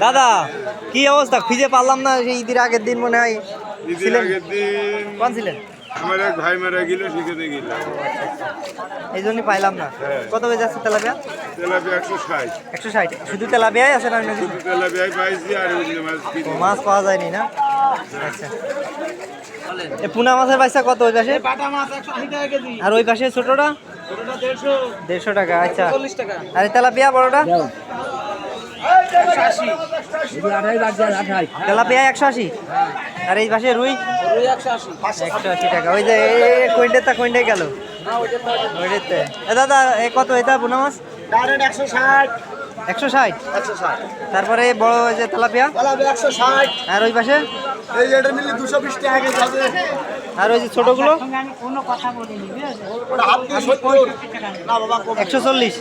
দাদা কি অবস্থা? খুঁজে পারলাম না সেই ঈদের আগের দিন মনে হয় ঈদের আগের দিন কোন ছিলেন? আমার এক ভাই মারা গেল সেখানে গেলাম। এই জন্যই পাইলাম না। হ্যাঁ। কত তেলাপিয়া? তেলাপিয়া একশো ষাট। একশো ষাট। শুধু তেলাপিয়াই আছে না শুধু তেলাপিয়াই পাইছি আর ওই মাছ ও, মাছ পাওয়া যায়নি না? আচ্ছা। এ পুনা মাছের পয়সা কত ওই পাশে? আর ওই পাশে ছোটটা? দেড়শো। টাকা আচ্ছা। আর এই তেলাপিয়া বড়টা? তেলাপিয়া একশো আশি। আর এই পাশে রুই? একশো আশি। টাকা। ওই যে কুইন্টেলটা কুইন্টে গেল? ওইটাতে। দাদা এ কত? এটা পুনা মাছ? একশো ষাট। তারপরে বড় যে তেলাপিয়া? আর ওই পাশে? এই এটা নিলে দুশো বিশ টাকা আর ওই যে ছোটগুলো? একশো চল্লিশ।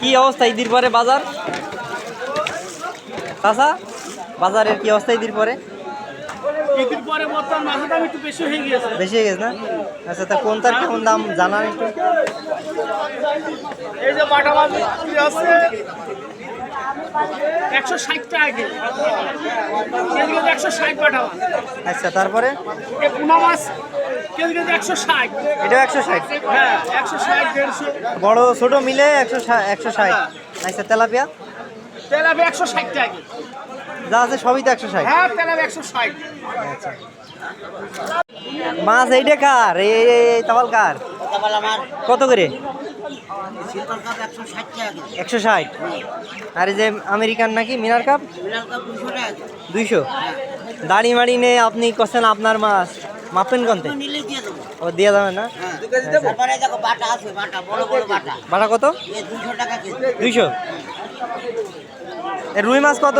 কি অবস্থা ঈদের পরে বাজার? চাষা বাজারের কি অবস্থা ঈদের পরে? ঈদের পরে বর্তমান মাছের দাম একটু বেশি হয়ে গিয়েছে। বেশি হয়ে গেছে না? আচ্ছা তা কোন তার কেমন দাম জানান একটু। এই যে বাটা মাছ আছে একশো ষাট টাকা কেজি কেজি কেজি একশো ষাট বাটা আচ্ছা তারপরে? এই পোনা মাছ কেজি কেজি একশো ষাট। এটাও একশো ষাট? হ্যাঁ একশো ষাট দেড়শো। বড় ছোট মিলে একশো একশো ষাট। আচ্ছা তেলাপিয়া? তেলাপি একশো ষাট টাকা যা আছে সবই তো একশো ষাট। হ্যাঁ একশো ষাট। আচ্ছা। মাছ এইটা কার? এই তাওয়াল কার? কত করে? একশো ষাট। আর এই যে আমেরিকান নাকি? মিনার কাপ? দুইশো। দাড়ি মাড়ি নিয়ে আপনি করছেন আপনার মাছ মাপেন কন্তে? ও দিয়ে যাবেন না? তারপরে বাটা আছে বাটা বড় বড় বাটা। ভাড়া কত? টাকা দুইশো। রুই মাছ কত?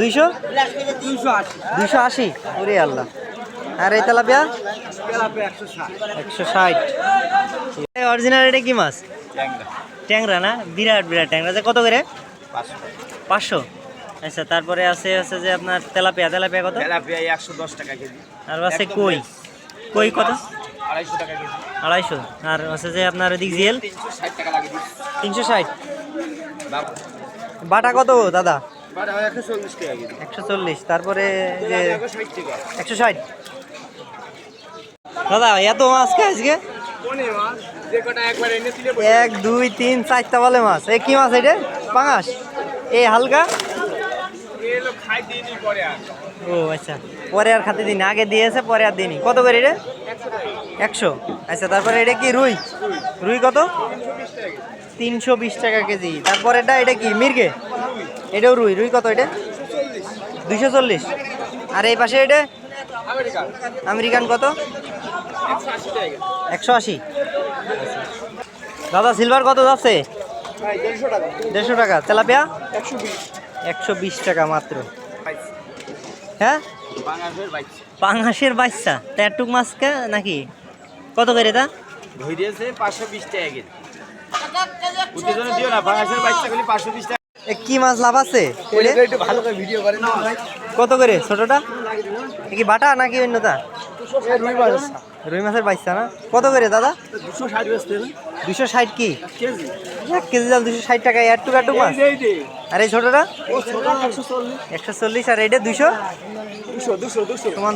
দুইশো দুইশো আশি। ওরে আল্লাহ। আর এই তেলাপিয়া? একশো ষাট। অরিজিনাল এটা কি মাছ? ট্যাংরা। না? বিরাট বিরাট ট্যাংরা। যে কত করে? পাঁচশো। আচ্ছা তারপরে আছে হচ্ছে যে আপনার তেলাপিয়া। তেলাপিয়া কত? তেলাপিয়া একশো দশ টাকা কেজি। আর আছে কই? কই কত? আড়াইশো টাকা কেজি। আড়াইশো। আর হচ্ছে যে আপনার ওদিক জিএল তিনশো ষাট তিনশো ষাট। বাটা কত দাদা? একশো চল্লিশ তারপরে যে একশো ষাট। দাদা এত মাছ কে আজকে? এক দুই তিন চারটা বলে মাছ। এই কি মাছ এটা? পাঙাশ। এই হালকা? ও আচ্ছা। পরে আর খাতে দিন আগে দিয়েছে পরে আর দিনই কত করে এটা? একশো আচ্ছা তারপরে এটা কি রুই? রুই কত? তিনশো বিশ টাকা কেজি। তারপরে এটা এটা কি? মির্গে? এটাও রুই। রুই কত এটা? দুইশো চল্লিশ। আর এই পাশে এটা? আমেরিকান কত? একশো আশি। দাদা সিলভার কত যাচ্ছে? দেড়শো টাকা। তেলাপিয়া? একশো বিশ টাকা মাত্র। হ্যাঁ? পাঙাশের বাচ্চা। তা একটুক মাছকে নাকি? কত করে তা? কি মাছ লাভ আছে? কত করে? ছোটটা? কি বাটা নাকি অন্যটা? রুই মাছের বাচ্চা না? কত করে দাদা? দুশো ষাট কি? এক কেজি দাম দুশো ষাট টাকা একটুক একটুক মাছ? এই আর এই ছোটটা? একশো চল্লিশ, আর এইটা দুশো? দুশো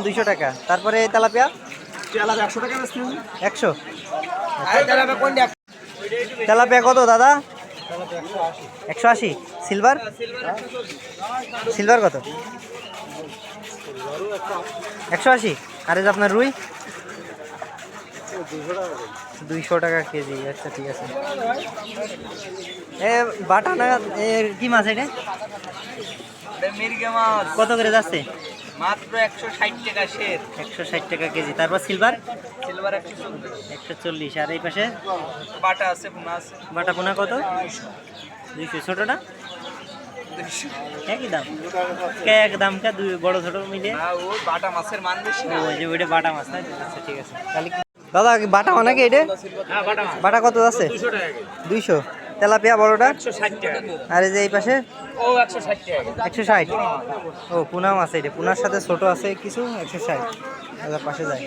দুশো টাকা। তারপরে তেলাপিয়া? একশো। তেলাপিয়া কত দাদা? একশো আশি। সিলভার? সিলভার কত? একশো আশি। আর যে আপনার রুই? দুইশো টাকা কেজি আচ্ছা ঠিক আছে। এ বাটা না কি মাছ এটা? মির্গে মাছ। কত করে যাচ্ছে? মাত্র একশো ষাট টাকা শের একশো ষাট টাকা কেজি। তারপর সিলভার? সিলভার একশো চল্লিশ। আর এই পাশে? বাটা আছে পোনা আছে। বাটা পোনা কত? দুইশো। ছোটোটা? একই দাম এক দাম কে দুই বড় ছোট ও বাটা মাছের মান বেশি না। ওই যে ওইটা বাটা মাছ তাই আচ্ছা ঠিক আছে। তাহলে দাদা বাটা মানে কি এটা? হ্যাঁ বাটা বাটা কত আছে? দুইশো তেলাপিয়া বড়টা? আর এই যে এই পাশে? একশো ষাট ও পুনা মাছ এটা। পুনার সাথে ছোট আছে কিছু একশো ষাট। হাজার পাশে যায়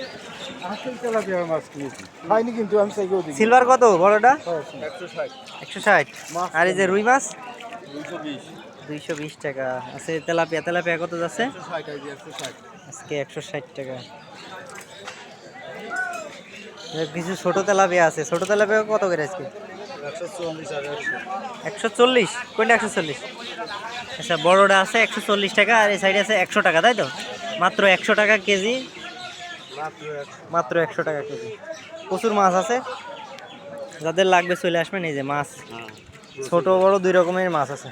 আসল তেলাপিয়া মাছ কিনেছি। খাইনি কিন্তু আমি সাইকেও দেখি। সিলভার কত বড়টা? একশো ষাট। আর এই যে রুই মাছ? দুইশো বিশ টাকা। আছে তেলাপিয়া। তেলাপিয়া কত যাচ্ছে? আজকে একশো ষাট টাকা। কিছু ছোট তেলাপিয়া আছে। ছোট তেলাপিয়া কত করে আজকে? একশো চল্লিশ? কোনটা একশো চল্লিশ? আচ্ছা বড়টা আছে একশো চল্লিশ টাকা আর এই সাইডে আছে একশো টাকা তাই তো? মাত্র একশো টাকা কেজি। মাত্র একশো। মাত্র একশো টাকা কেজি। প্রচুর মাছ আছে। যাদের লাগবে চলে আসবেন এই যে মাছ। ছোট বড় দুই রকমের মাছ আছে।